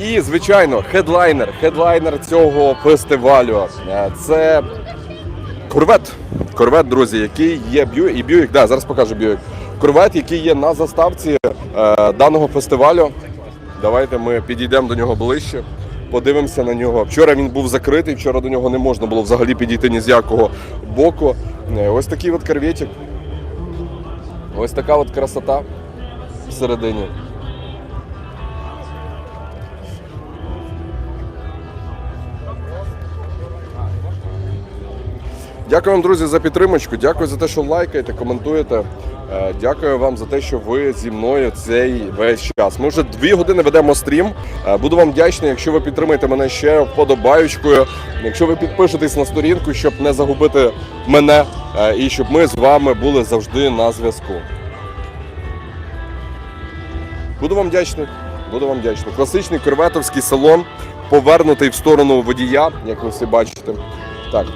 І, звичайно, хедлайнер, хедлайнер цього фестивалю. Е, Це Корвет. Корвет, друзі, який є Б'юік і Б'юік, да, зараз покажу Б'юік. Корвет, який є на заставці е, даного фестивалю. Давайте ми підійдемо до нього ближче, подивимося на нього. Вчора він був закритий, вчора до нього не можна було взагалі підійти ні з якого боку. Е, Ось такий от корветик. Ось така от красота всередині. Дякую вам, друзі, за підтримочку. Дякую за те, що лайкаєте, коментуєте. Е, Дякую вам за те, що ви зі мною цей весь час. Ми вже дві години ведемо стрім. Е, Буду вам вдячний, якщо ви підтримаєте мене ще вподобаючкою. Якщо ви підпишетесь на сторінку, щоб не загубити мене е, і щоб ми з вами були завжди на зв'язку. Буду вам вдячний. Буду вам вдячний. Класичний корветовський салон, повернутий в сторону водія, як ви всі бачите. Так,